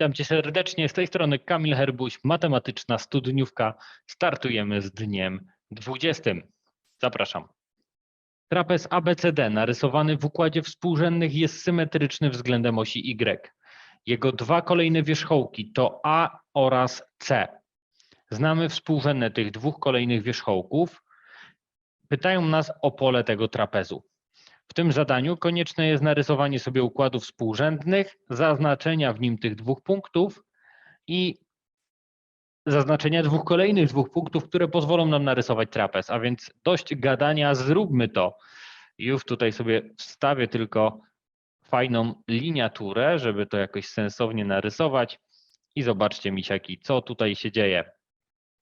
Witam cię serdecznie. Z tej strony Kamil Herbuś, matematyczna studniówka. Startujemy z dniem 20. Zapraszam. Trapez ABCD narysowany w układzie współrzędnych jest symetryczny względem osi Y. Jego dwa kolejne wierzchołki to A oraz C. Znamy współrzędne tych dwóch kolejnych wierzchołków. Pytają nas o pole tego trapezu. W tym zadaniu konieczne jest narysowanie sobie układów współrzędnych, zaznaczenia w nim tych dwóch punktów i zaznaczenia dwóch kolejnych dwóch punktów, które pozwolą nam narysować trapez. A więc dość gadania, zróbmy to. Już tutaj sobie wstawię tylko fajną liniaturę, żeby to jakoś sensownie narysować. I zobaczcie, misiaki, co tutaj się dzieje.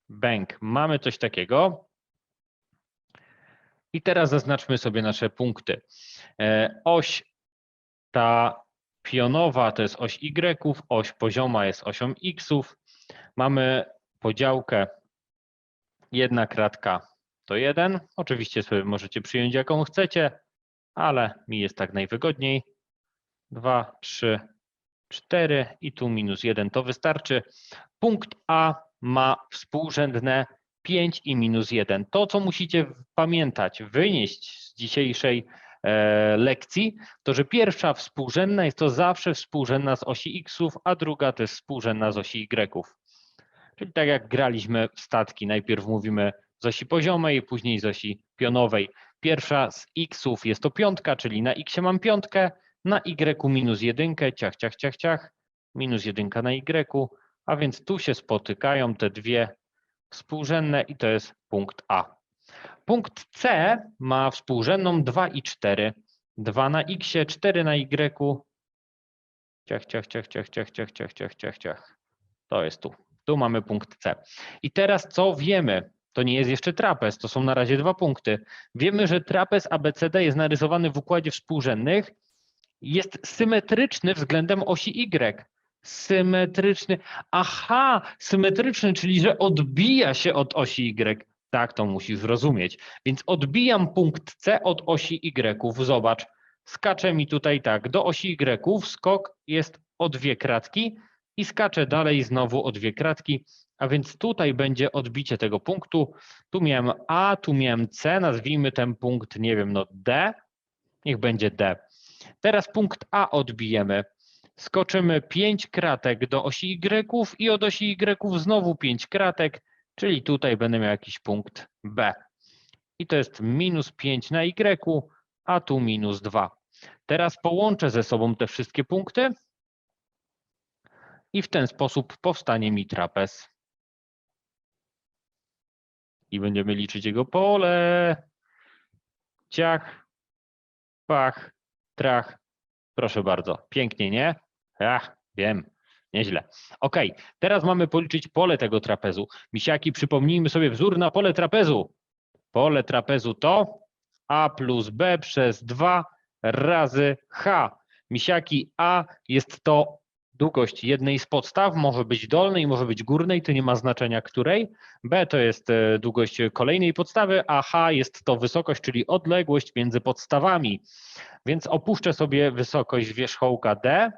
Bęk, mamy coś takiego. I teraz zaznaczmy sobie nasze punkty. E, Oś ta pionowa to jest oś Y, oś pozioma jest osią X. Mamy podziałkę jedna kratka to jeden. Oczywiście sobie możecie przyjąć jaką chcecie, ale mi jest tak najwygodniej. Dwa, trzy, cztery i tu minus jeden to wystarczy. Punkt A ma współrzędne 5 i minus 1. To, co musicie pamiętać, wynieść z dzisiejszej e, lekcji, to że pierwsza współrzędna jest to zawsze współrzędna z osi x, a druga to jest współrzędna z osi y. Czyli tak jak graliśmy w statki, najpierw mówimy z osi poziomej, później z osi pionowej. Pierwsza z xów jest to piątka, czyli na x mam piątkę, na y minus jedynkę, ciach, ciach, ciach, ciach, minus jedynka na y, a więc tu się spotykają te dwie współrzędne i to jest punkt A. Punkt C ma współrzędną 2 i 4. 2 na x, 4 na y. Ciach, ciach, ciach, ciach, ciach, ciach, ciach, ciach, ciach, ciach. To jest tu. Tu mamy punkt C. I teraz co wiemy? To nie jest jeszcze trapez, to są na razie dwa punkty. Wiemy, że trapez ABCD jest narysowany w układzie współrzędnych, jest symetryczny względem osi Y. Symetryczny. Aha, symetryczny, czyli że odbija się od osi Y. Tak to musisz zrozumieć. Więc odbijam punkt C od osi Y. Zobacz, skacze mi tutaj tak, do osi Y, skok jest o dwie kratki i skaczę dalej znowu o dwie kratki, a więc tutaj będzie odbicie tego punktu. Tu miałem A, tu miałem C, nazwijmy ten punkt, nie wiem, no D, niech będzie D. Teraz punkt A odbijemy skoczymy 5 kratek do osi Y i od osi Y znowu 5 kratek, czyli tutaj będę miał jakiś punkt B. I to jest minus 5 na Y, a tu minus 2. Teraz połączę ze sobą te wszystkie punkty i w ten sposób powstanie mi trapez. I będziemy liczyć jego pole. Ciach, pach, trach. Proszę bardzo, pięknie, nie? Ach, wiem, nieźle. Ok, teraz mamy policzyć pole tego trapezu. Misiaki, przypomnijmy sobie wzór na pole trapezu. Pole trapezu to a plus b przez 2 razy h. Misiaki, a jest to długość jednej z podstaw, może być dolnej, może być górnej, to nie ma znaczenia której. B to jest e, długość kolejnej podstawy, a H jest to wysokość, czyli odległość między podstawami. Więc opuszczę sobie wysokość wierzchołka D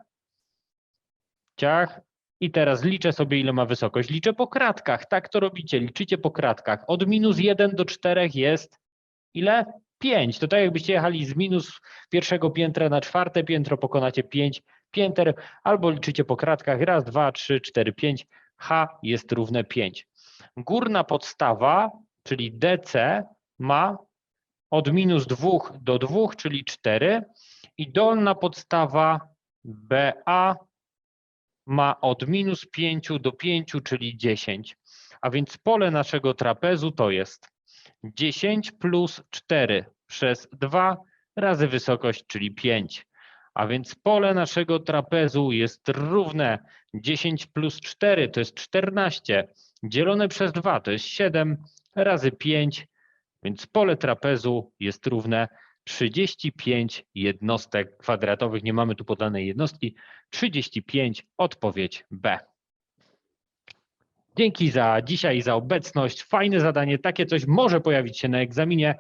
ciach. I teraz liczę sobie, ile ma wysokość. Liczę po kratkach. Tak to robicie, liczycie po kratkach. Od minus 1 do 4 jest ile? 5. To tak jakbyście jechali z minus pierwszego piętra na czwarte piętro, pokonacie 5 pięter, albo liczycie po kratkach. Raz, dwa, trzy, cztery, pięć. H jest równe 5. Górna podstawa, czyli DC, ma od minus 2 do 2, czyli 4. I dolna podstawa BA ma od minus 5 do 5, czyli 10. A więc pole naszego trapezu to jest 10 plus 4 przez 2 razy wysokość, czyli 5. A więc pole naszego trapezu jest równe 10 plus 4 to jest 14, dzielone przez 2 to jest 7 razy 5, więc pole trapezu jest równe 35 jednostek kwadratowych. Nie mamy tu podanej jednostki. 35, odpowiedź B. Dzięki za dzisiaj, za obecność. Fajne zadanie. Takie coś może pojawić się na egzaminie.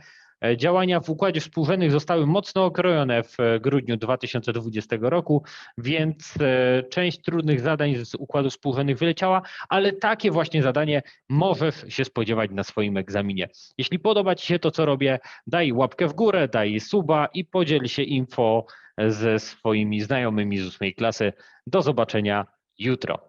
E, Działania w układzie współrzędnych zostały mocno okrojone w e, grudniu 2020 roku, więc e, część trudnych zadań z układu współrzędnych wyleciała, ale takie właśnie zadanie możesz się spodziewać na swoim egzaminie. Jeśli podoba Ci się to, co robię, daj łapkę w górę, daj suba i podziel się info ze swoimi znajomymi z ósmej klasy. Do zobaczenia jutro.